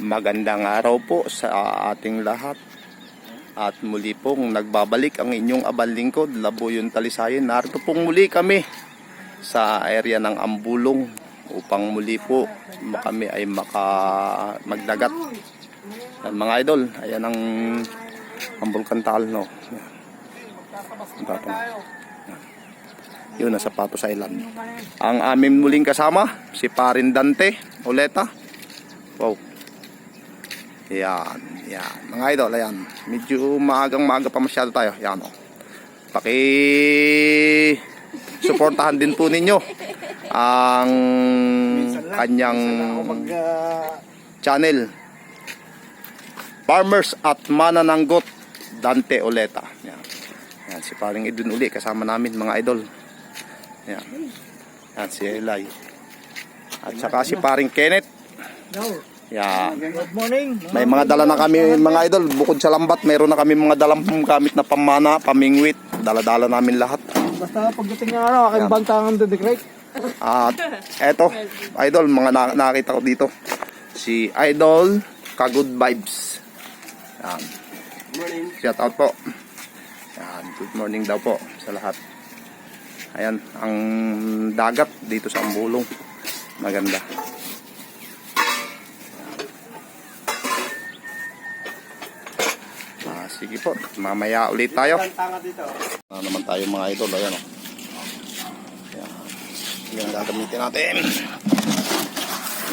Magandang araw po sa ating lahat. At muli pong nagbabalik ang inyong abang lingkod, Labuyon Talisayin. Narito pong muli kami sa area ng Ambulong upang muli po kami ay maka magdagat. Yan, mga idol, ayan ang ang Bulkantal, no. Yan. Yun, nasa Patos Island. Ang aming muling kasama, si Parin Dante, Oleta. Wow. Yan, yan. Mga idol, ayan. Medyo maagang maaga pa masyado tayo. Yan, oh. Paki suportahan din po ninyo ang kanyang channel. Farmers at Manananggot Dante Oleta. Yan. Yan, si paring Edwin uli kasama namin mga idol. Yan. Yan si Eli. At saka si paring Kenneth. Yan. Good morning. May mga dala na kami mga idol. Bukod sa lambat, mayroon na kami mga dalang gamit na pamana, pamingwit. Dala-dala namin lahat. Basta pagdating ng araw, aking bantangan to decorate. At eto, idol, mga na- nakita ko dito. Si Idol Ka-Good Vibes. Yan. Morning. Shout out po. Yan, good morning daw po sa lahat. Ayan, ang dagat dito sa Ambulong. Maganda. Sige po, mamaya ulit tayo. Ano naman tayo mga idol, ayan o. Ayan. Yan ang gagamitin natin.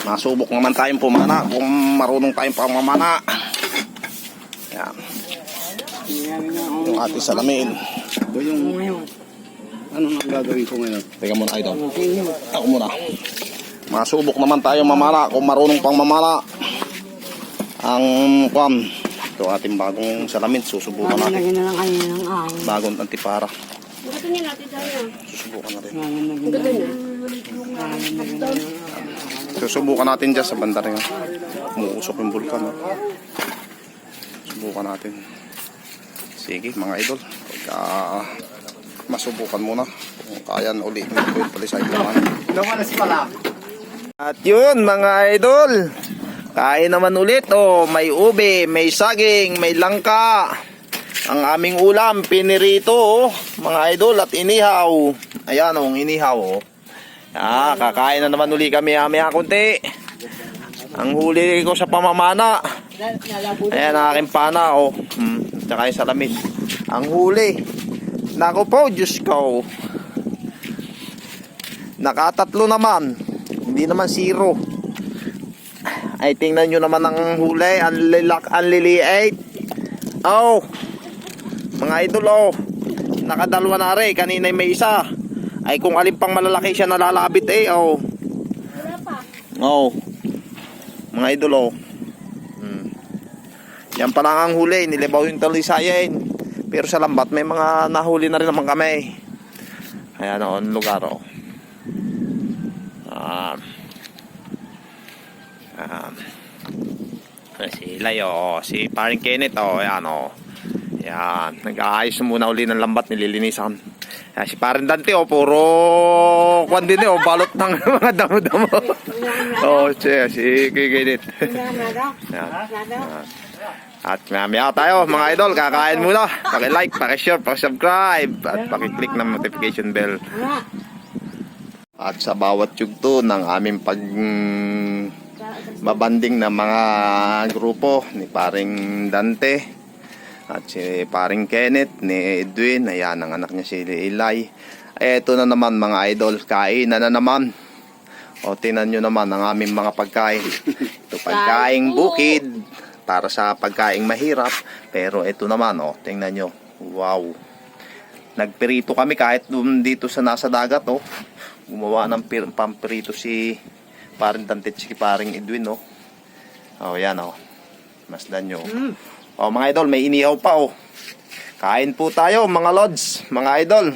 Masubok naman tayong pumana kung marunong tayong pamamana. Yan, Yan nga yung ating salamin. Ito yung ano ang gagawin ko ngayon? Teka muna idol. Ako muna. Masubok naman tayo mamala kung marunong pang mamala. Ang kwan. Ito ating bagong salamin. Susubukan natin. Lagyan na lang kayo ng ay. Bagong antipara. Gusto niya natin tayo. Susubukan natin. Gusto niya. Susubukan natin dyan sa banda rin. Umuusok yung bulkan. oh. Subukan natin. Sige mga idol. Pagka masubukan muna. Kung kaya na uli. Ito yung palisay naman. Lumalas pala. At yun mga idol. Kain naman ulit. Oh, may ube, may saging, may langka. Ang aming ulam, pinirito. Oh, mga idol at inihaw. Ayan oh, inihaw. Oh. Ah, kakain na naman uli kami amaya kunti. Ang huli ko sa pamamana. Ayan ang aking pana. Oh. Hmm, tsaka yung salamin. Ang huli. Nako po, Diyos ko. Nakatatlo naman. Hindi naman zero. Ay, tingnan nyo naman ang huli. Ang, lilak, ang liliit. Oh. Mga idol, oh. Nakadalwa na rin. Kanina may isa. Ay, kung alin pang malalaki siya nalalabit eh, oh. Oh. Mga idol, oh. Hmm. Yan pa lang ang huli. Nilibaw yung talisayin. Pero sa lambat, may mga nahuli na rin naman kami. Ayan, oh, ang lugar, oh. Ah. Um, si Layo, si paring Kenneth, oh, yan, oh. Yan, nag-aayos muna uli ng lambat, nililinisan. Yan, si paring Dante, oh, puro kwan din, oh, balot ng mga damo-damo. oh, si, si Kenneth. yan. Yan. At mamaya tayo mga idol, kakain muna. Paki-like, paki-share, paki-subscribe at paki-click ng notification bell. At sa bawat yugto ng aming pag babanding na mga grupo ni paring Dante at si paring Kenneth ni Edwin, ayan ang anak niya si Eli. Eto na naman mga idol, kain na na naman. O tinan nyo naman ang aming mga pagkain. Ito pagkaing bukid para sa pagkaing mahirap. Pero ito naman, oh, tingnan nyo. Wow. Nagperito kami kahit dito sa nasa dagat, oh. Gumawa ng pir- pampirito si paring Dante at si paring Edwin, oh. Oh, yan, oh. Masdan nyo. Oh, mga idol, may inihaw pa, oh. Kain po tayo, mga lods, mga idol.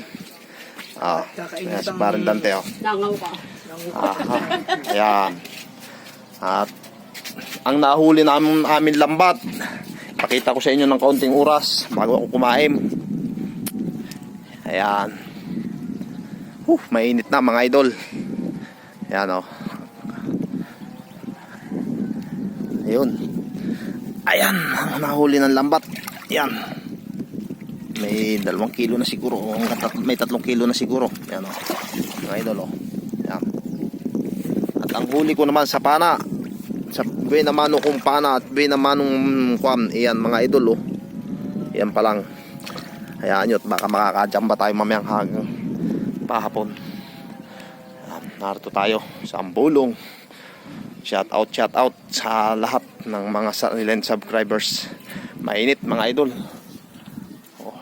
Ah, yan si paring Dante, oh. Langaw ka. Aha. Ayan. At ang nahuli namin amin lambat. Pakita ko sa inyo ng kaunting oras bago ako kumain. Ayan. Huh, mainit na mga idol. Ayan oh. Ayun. Ayan, nahuli ng lambat. Yan. May dalawang kilo na siguro. May tatlong kilo na siguro. Yan o. Mga idol o. Yan. At ang huli ko naman sa pana. Sa buhay naman kong pana at buhay naman kwan. Iyan mga idol o. Yan pa lang. Hayaan nyo at baka makakajamba tayo mamayang hagang pahapon. Narito tayo sa Ambulong. Shout out, shout out sa lahat ng mga silent subscribers. Mainit mga idol. Oh.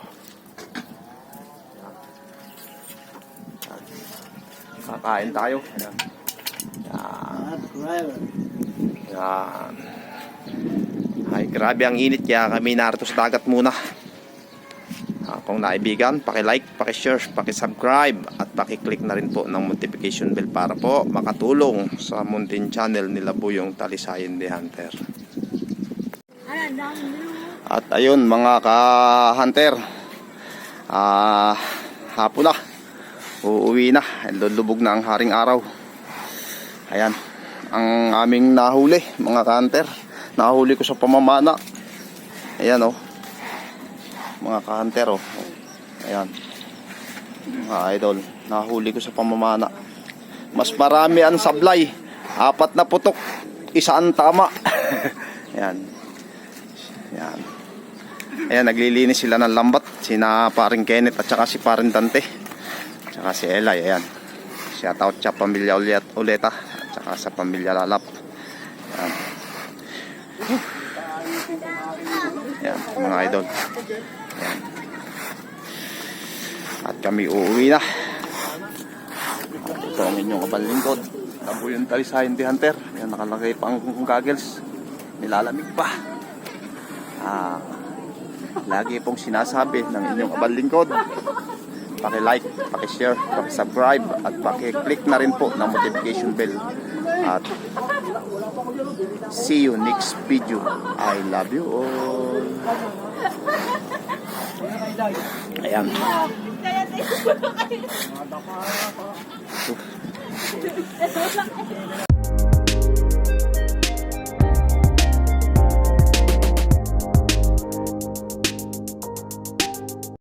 Kakain tayo. Yan. Yan. Ay, grabe ang init kaya kami narito sa dagat muna. Kung naibigan, paki-like, paki-share, paki-subscribe at paki-click na rin po ng notification bell para po makatulong sa Mountain Channel nila po yung Talisayan the Hunter. At ayun mga ka-hunter, ah, hapon na, uuwi na, lulubog na ang haring araw. Ayan, ang aming nahuli mga ka-hunter, nahuli ko sa pamamana. Ayan oh, mga ka-hunter oh. Ayan. Mga idol, nahuli ko sa pamamana. Mas marami ang sablay. Apat na putok, isang tama. Ayan. Ayan. Ayan, naglilinis sila ng lambat. Sina paring Kenneth at saka si paring Dante. At saka si Elay, ayan. Shout out sa pamilya ulit, uleta. At saka sa pamilya lalap. Ayan. Ayan, mga idol. At kami uuwi na. At ito ang inyong kabalingkod. Tabo yung talisayan di hunter. Yan nakalagay pa ang goggles. Nilalamig pa. Ah, lagi pong sinasabi ng inyong kabalingkod. Paki-like, paki-share, paki-subscribe at paki-click na rin po ng notification bell. At see you next video. I love you all. Ayan.